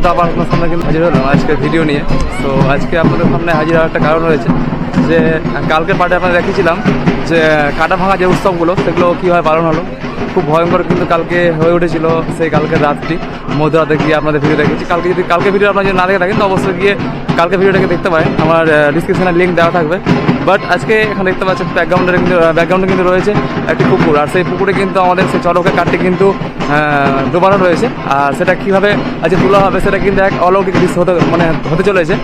কিন্তু আবার আপনার সামনে কিন্তু হাজির হলাম আজকের ভিডিও নিয়ে। তো আজকে আপনাদের সামনে হাজির হওয়ার একটা কারণ রয়েছে যে, কালকের পার্টে আপনারা দেখেছিলাম যে, কাটা ভাঙা যে উৎসবগুলো, সেগুলো কীভাবে পালন হলো। খুব ভয়ঙ্কর কিন্তু কালকে হয়ে উঠেছিল সেই কালকে রাতটি মধ্যরাতে গিয়ে আপনাদের ভিডিও দেখেছি কালকে যদি, কালকে ভিডিও আপনারা যদি না দেখে থাকেন, তো অবশ্যই গিয়ে কালকে ভিডিওটাকে দেখতে পারেন। আমার ডিসক্রিপশনে লিঙ্ক দেওয়া থাকবে। বাট আজকে এখানে দেখতে পাচ্ছেন ব্যাকগ্রাউন্ডে কিন্তু ব্যাকগ্রাউন্ডে কিন্তু রয়েছে একটি পুকুর। আর সেই পুকুরে কিন্তু আমাদের সেই চড়কের কাঠটি কিন্তু ডোবানো রয়েছে। আর সেটা কীভাবে আজকে তোলা হবে সেটা কিন্তু এক অলৌকিক দৃশ্য হতে মানে হতে চলেছে।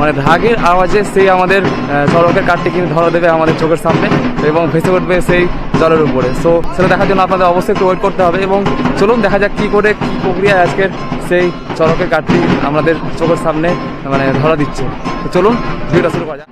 মানে ঢাকের আওয়াজে সেই আমাদের আহ, চড়কের কাঠটি কিন্তু ধরা দেবে আমাদের চোখের সামনে এবং ভেসে উঠবে সেই জলের উপরে। সো সেটা দেখার জন্য আপনাদের অবশ্যই একটু ওয়েট করতে হবে এবং চলুন দেখা যাক কী করে কী প্রক্রিয়ায় আজকের সেই চড়কের কাঠটি আমাদের চোখের সামনে মানে ধরা দিচ্ছে। তো চলুন ভিডিওটা শুরু করা যাক।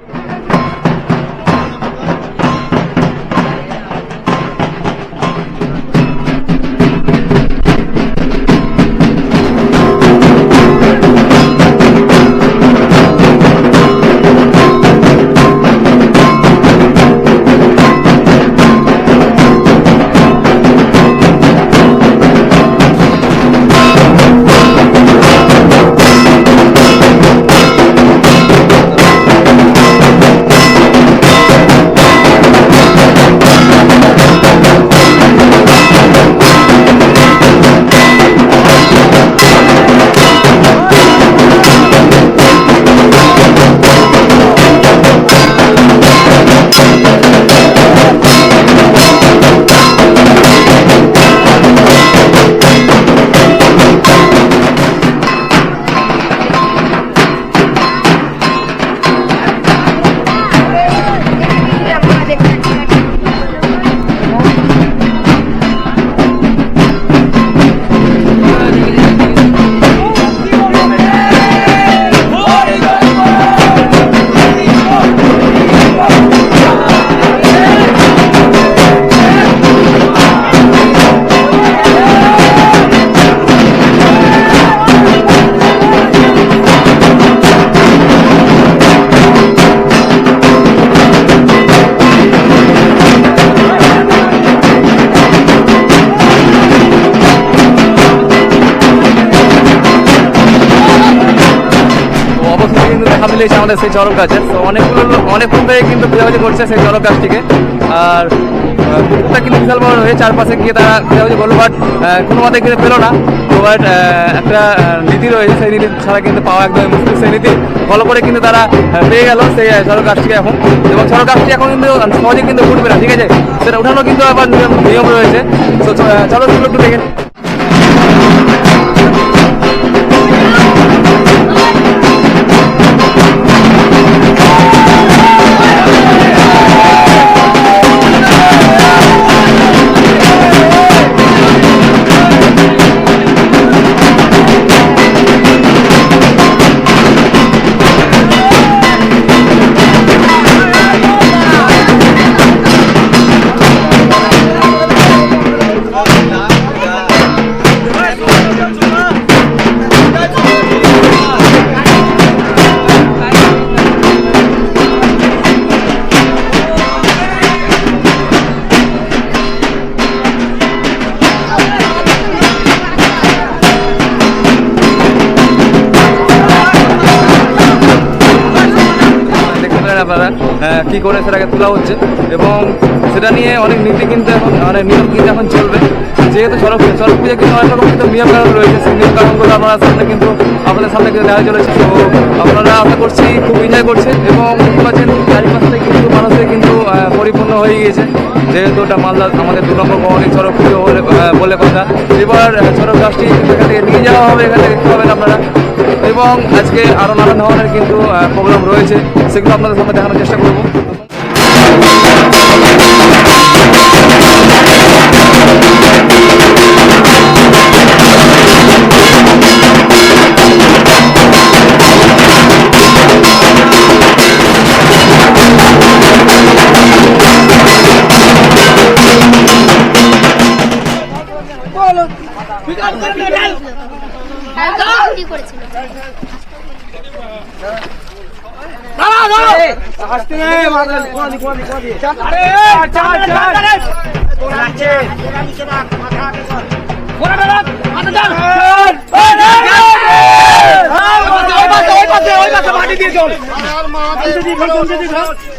দেখা আমাদের সেই চরক গাছের তো অনেকগুলো অনেকক্ষণ থেকে কিন্তু খোঁজাখুঁজি করছে সেই চরক গাছটিকে আর আহ, পুকুরটা কিন্তু বিশাল বড় হয়ে চারপাশে গিয়ে তারা খোঁজাখুঁজি করল বাট কোনো মতে কিন্তু পেল না। তো বাট একটা নীতি রয়েছে সেই নীতি ছাড়া কিন্তু পাওয়া একদম মুশকিল। সেই নীতি ফলো করে কিন্তু তারা পেয়ে গেল সেই চরক গাছটিকে এখন। এবং চরক গাছটি এখন কিন্তু সহজে কিন্তু উঠবে না ঠিক আছে? সেটা উঠানো কিন্তু আবার নিয়ম- রয়েছে। তো চলো একটু দেখে পেলেন আপনারা কি করে সেটাকে তোলা হচ্ছে। এবং সেটা নিয়ে অনেক নীতি কিন্তু এখন অনেক নিয়ম কিন্তু এখন চলবে। যেহেতু সড়ক সড়ক পুজো কিন্তু অনেক রকম কিন্তু নিয়ম কানুন রয়েছে, সেই নিয়ম কানুনগুলো আপনারা সামনে কিন্তু আপনাদের সামনে কিন্তু দেখা চলেছে। তো আপনারা আশা করছি খুব এনজয় করছেন এবং দেখতে পাচ্ছেন চারিপাশে কিন্তু মানুষের কিন্তু পরিপূর্ণ হয়ে গিয়েছে। যেহেতু ওটা মালদা, আমাদের দু নম্বর ভবনের সড়ক পুজো বলে কথা। এবার সড়ক গাছটি এখান থেকে নিয়ে যাওয়া হবে, এখান থেকে দেখতে পাবেন আপনারা। এবং আজকে আরও নানান ধরনের কিন্তু প্রোগ্রাম রয়েছে। সেগুলো আপনাদের সামনে দেখানোর চেষ্টা করব।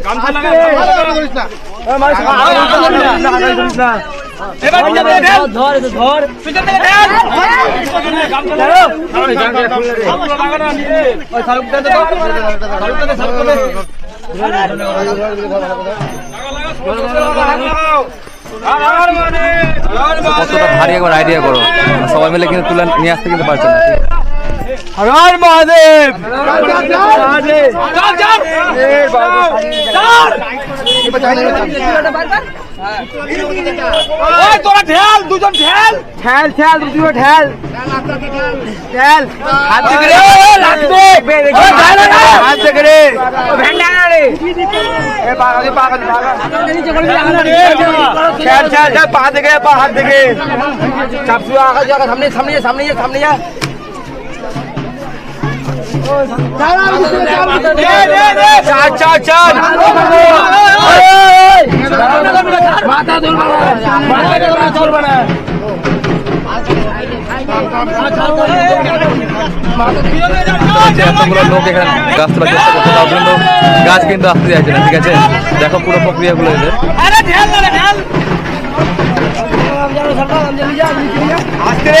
গামছা লাগাই না না না না আরে কতটা ভারী একবার আইডিয়া করো সবাই মিলে কিন্তু তুলে নিয়ে আসতে কিন্তু পারছে না হর মহাদেব তোরা ঢেল দুজন ঢেল ঠেল ঠেল দুজন ঠেল ঠেল হাত থেকে রে লাগবে হাত থেকে রে ভেন্ডা রে এ পাগা পাগা পাগা ঠেল ঠেল ঠেল পা থেকে পা হাত থেকে চাপ শুয়া আগা জায়গা সামনে সামনে যা, সামনে যা, সামনে যা এতগুলো লোক এখানে গাছ তোলার গাছ কিন্তু আসতে চাইছে না ঠিক আছে দেখো পুরো প্রক্রিয়াগুলো আস্তে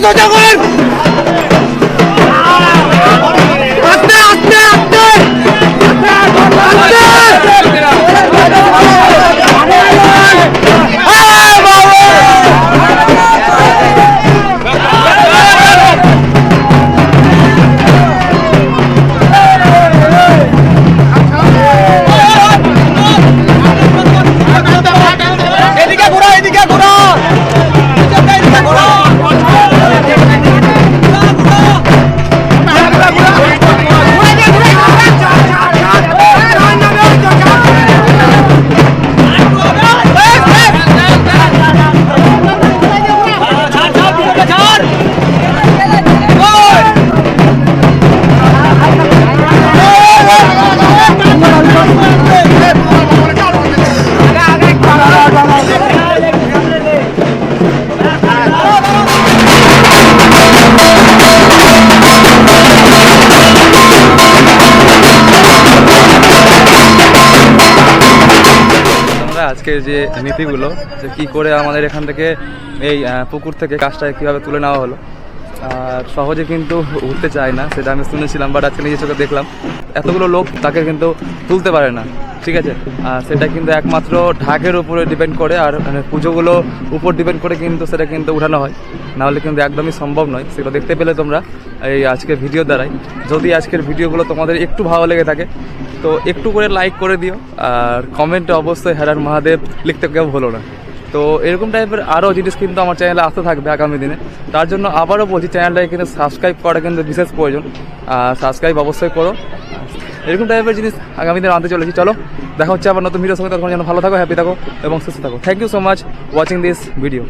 走，江湖。আজকের যে নীতিগুলো যে কি করে আমাদের এখান থেকে এই পুকুর থেকে কাজটা কীভাবে তুলে নেওয়া হলো। সহজে কিন্তু উঠতে চায় না, সেটা আমি শুনেছিলাম বাট আজকে নিজের চোখে দেখলাম। এতগুলো লোক তাকে কিন্তু তুলতে পারে না, ঠিক আছে? আর সেটা কিন্তু একমাত্র ঢাকের উপরে ডিপেন্ড করে, আর মানে পুজোগুলো উপর ডিপেন্ড করে কিন্তু সেটা কিন্তু উঠানো হয়। নাহলে কিন্তু একদমই সম্ভব নয়, সেগুলো দেখতে পেলে তোমরা এই আজকের ভিডিও দ্বারাই। যদি আজকের ভিডিওগুলো তোমাদের একটু ভালো লেগে থাকে, তো একটু করে লাইক করে দিও, আর কমেন্টে অবশ্যই হ্যারার মহাদেব, লিখতে কেউ হলো না। তো এরকম টাইপের আরও জিনিস কিন্তু আমার চ্যানেলে আসতে থাকবে আগামী দিনে। তার জন্য আবারও বলছি চ্যানেলটাকে কিন্তু সাবস্ক্রাইব করা কিন্তু বিশেষ প্রয়োজন। আর সাবস্ক্রাইব অবশ্যই করো। এরকম টাইপের জিনিস আগামী দিনে আনতে চলেছি। চলো, দেখা হচ্ছে আবার নতুন ভিডিওর সঙ্গে। তখন যেন ভালো থাকো হ্যাপি থাকো এবং সুস্থ থাকো। Thank you so much watching this video